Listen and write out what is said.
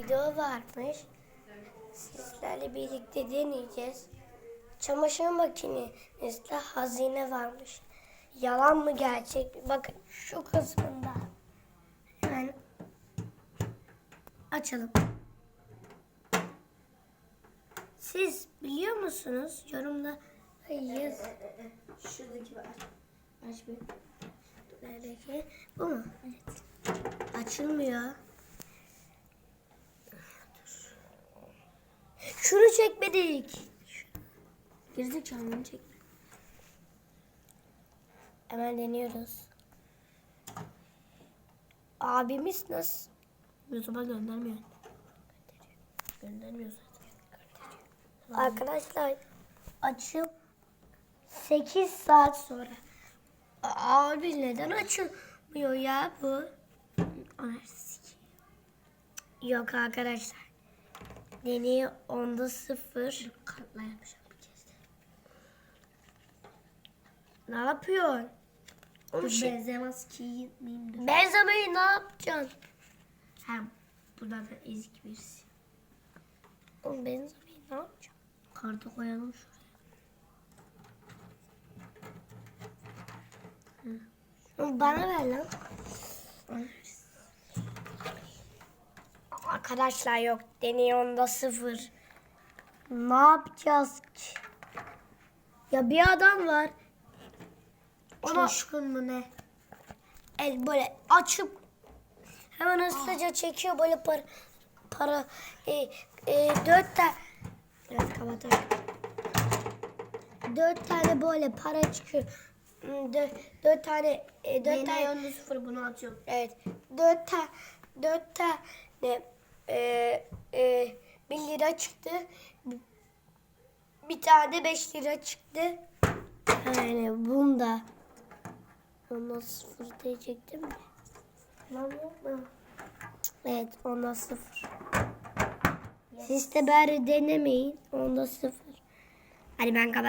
video varmış. Sizlerle birlikte deneyeceğiz. Çamaşır makinemizde hazine varmış. Yalan mı gerçek mi? Bakın şu kısmında. Hemen açalım. Siz biliyor musunuz? Yorumda yaz. Şuradaki var. Aç bir. Neredeki? Bu mu? Evet. Açılmıyor. Çekmedik. Girdik canını çekme. Hemen deniyoruz. Abimiz nasıl? YouTube'a göndermiyor. Göndermiyor zaten. Arkadaşlar açım 8 saat sonra. Abi neden açılmıyor ya bu? Yok arkadaşlar. Deney onda sıfır. Kartla yapacağım bir kez de. Ne yapıyorsun? Bu Bu şey, benzemez ki miyim dur. benzemeyi ne yapacaksın? Hem buradan da ezik birisi. Oğlum benzemeyi ne yapacaksın? Kartı koyalım şuraya. Oğlum Bana ver lan. Arkadaşlar yok. Deney onda sıfır. Ne yapacağız ki? Ya bir adam var. Ona Coşkun mu ne? el böyle açıp hemen hızlıca çekiyor böyle para para e, e, dört tane evet kapatalım. Dört tane böyle para çıkıyor. Hmm, Dört, dört tane e, dört tane Deney onda sıfır bunu atıyorum. Evet. Dört tane dört tane e, e, bir lira çıktı. Bir tane de beş lira çıktı. Yani bunda. Ondan sıfır diyecektim yok mu? Evet onda sıfır. Siz de bari denemeyin. Onda sıfır. Hadi ben kapat.